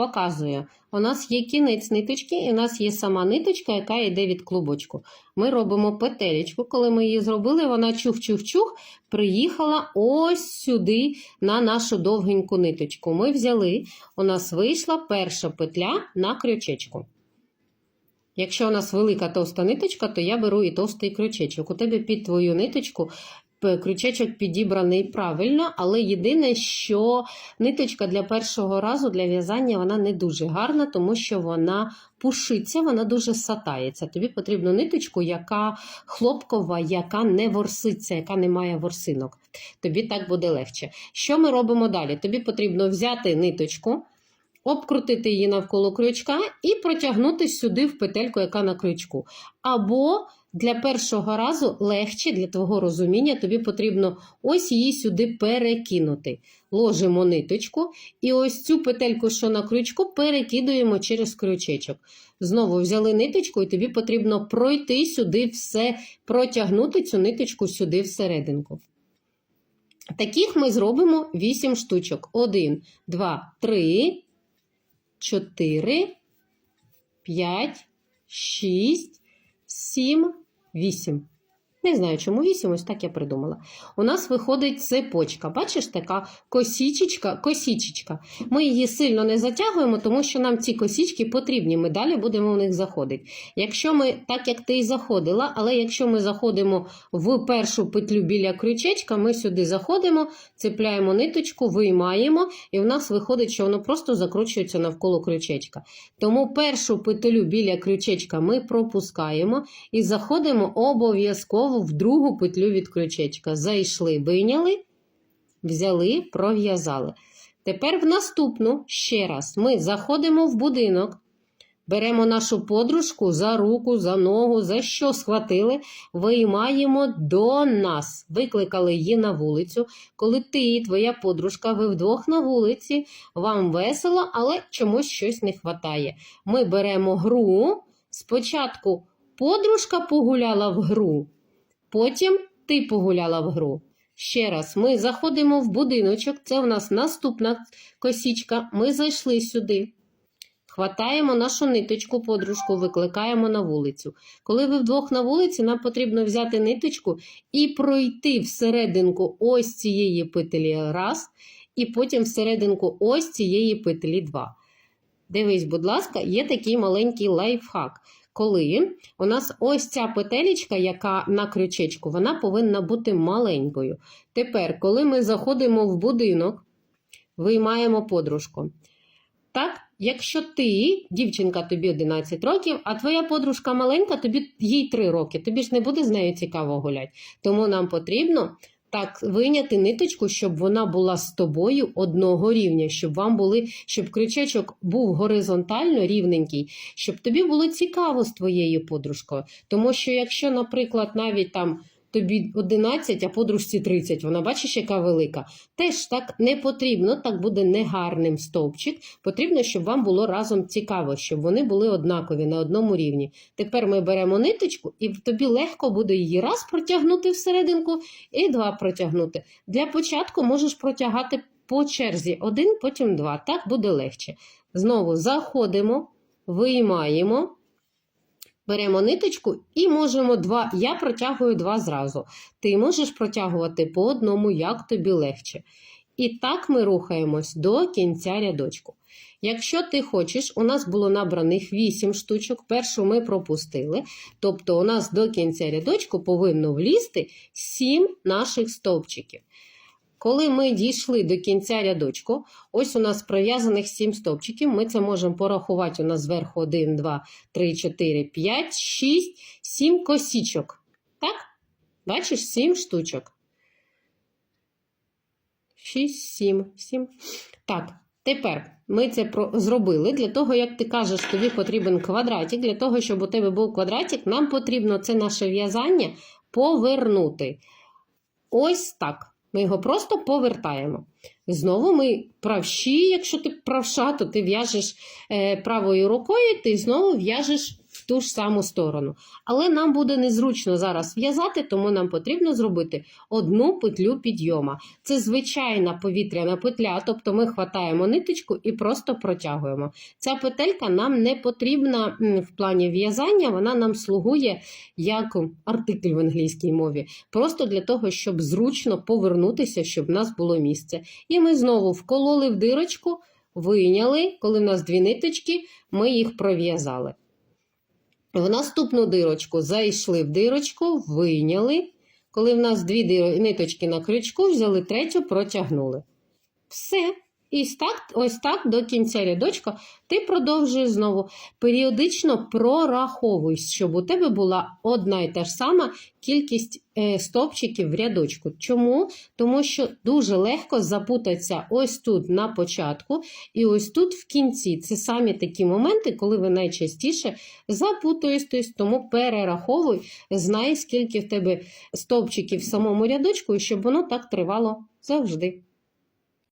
показую. У нас є кінець ниточки, і у нас є сама ниточка, яка йде від клубочку. Ми робимо петелечку. Коли ми її зробили, вона чух-чух-чух приїхала ось сюди на нашу довгеньку ниточку. Ми взяли, у нас вийшла перша петля на крючечку. Якщо у нас велика товста ниточка, то я беру і товстий крючечок. У тебе під твою ниточку крючечок підібраний правильно, але єдине, що ниточка для першого разу для в'язання вона не дуже гарна, тому що вона пушиться, вона дуже сатається. Тобі потрібна ниточку, яка хлопкова, яка не ворситься, яка не має ворсинок. Тобі так буде легше. Що ми робимо далі? Тобі потрібно взяти ниточку. Обкрутити її навколо крючка і протягнути сюди в петельку, яка на крючку. Або для першого разу легше для твого розуміння, тобі потрібно ось її сюди перекинути. Ложимо ниточку і ось цю петельку, що на крючку, перекидуємо через крючечок. Знову взяли ниточку, і тобі потрібно пройти сюди все, протягнути цю ниточку сюди всерединку. Таких ми зробимо 8 штучок. 1, 2, 3, 4, 5, 6, 7, 8. Не знаю, чому 8, ось так я придумала. У нас виходить цепочка. Бачиш, така косічечка, косічечка. Ми її сильно не затягуємо, тому що нам ці косічки потрібні. Ми далі будемо в них заходити. Якщо ми, так як ти і заходила, але якщо ми заходимо в першу петлю біля крючечка, ми сюди заходимо, цепляємо ниточку, виймаємо, і в нас виходить, що воно просто закручується навколо крючечка. Тому першу петлю біля крючечка ми пропускаємо і заходимо обов'язково в другу петлю від крючечка. Зайшли, вийняли, взяли, пров'язали. Тепер в наступну ще раз ми заходимо в будинок. Беремо нашу подружку за руку, за ногу, за що схватили, виймаємо до нас. Викликали її на вулицю. Коли ти і твоя подружка, ви вдвох на вулиці, вам весело, але чомусь щось не вистачає. Ми беремо гру. Спочатку подружка погуляла в гру, потім ти погуляла в гру. Ще раз, ми заходимо в будиночок, це у нас наступна косічка. Ми зайшли сюди. Хватаємо нашу ниточку, подружку, викликаємо на вулицю. Коли ви вдвох на вулиці, нам потрібно взяти ниточку і пройти всерединку ось цієї петлі раз, і потім всерединку ось цієї петлі два. Дивись, будь ласка, є такий маленький лайфхак. Коли у нас ось ця петелечка, яка на крючечку, вона повинна бути маленькою. Тепер, коли ми заходимо в будинок, виймаємо подружку. Так, якщо ти, дівчинка, тобі 11 років, а твоя подружка маленька, тобі їй 3 роки, тобі ж не буде з нею цікаво гуляти. Тому нам потрібно так виняти ниточку, щоб вона була з тобою одного рівня, щоб вам були, щоб крючечок був горизонтально рівненький, щоб тобі було цікаво з твоєю подружкою. Тому що якщо, наприклад, навіть там тобі 11, а подружці 30, вона бачиш, яка велика. Теж так не потрібно, так буде негарним стовпчик. Потрібно, щоб вам було разом цікаво, щоб вони були однакові на одному рівні. Тепер ми беремо ниточку, і тобі легко буде її раз протягнути всерединку і два протягнути. Для початку можеш протягати по черзі один, потім два. Так буде легше. Знову заходимо, виймаємо. Беремо ниточку і можемо два. Я протягую два зразу. Ти можеш протягувати по одному, як тобі легше. І так ми рухаємось до кінця рядочку. Якщо ти хочеш, у нас було набраних 8 штучок, першу ми пропустили. Тобто, у нас до кінця рядочку повинно влізти 7 наших стовпчиків. Коли ми дійшли до кінця рядочку, ось у нас пров'язаних 7 стовпчиків. Ми це можемо порахувати. У нас зверху 1, 2, 3, 4, 5, 6, 7 косічок. Так? Бачиш, 7 штучок. 6, 7, 7. Так, тепер ми це зробили. Для того, як ти кажеш, тобі потрібен квадратик. Для того, щоб у тебе був квадратик, нам потрібно це наше в'язання повернути. Ось так. Ми його просто повертаємо. Знову ми правші, якщо ти правша, то ти в'яжеш е, правою рукою, ти знову в'яжеш ту ж саму сторону. Але нам буде незручно зараз в'язати, тому нам потрібно зробити одну петлю підйома. Це звичайна повітряна петля, тобто ми хватаємо ниточку і просто протягуємо. Ця петелька нам не потрібна в плані в'язання, вона нам слугує як артикль в англійській мові, просто для того, щоб зручно повернутися, щоб в нас було місце. І ми знову вкололи в дирочку, вийняли, коли в нас дві ниточки, ми їх пров'язали. В наступну дирочку зайшли в дирочку, вийняли. Коли в нас дві ниточки на крючку, взяли третю, протягнули. Все. І так, ось так до кінця рядочка ти продовжуєш знову. Періодично прораховуй, щоб у тебе була одна і та ж сама кількість е, стовпчиків в рядочку. Чому? Тому що дуже легко запутатися ось тут на початку і ось тут в кінці. Це самі такі моменти, коли ви найчастіше запутуєтесь, тому перераховуй, знай, скільки в тебе стовпчиків в самому рядочку, і щоб воно так тривало завжди.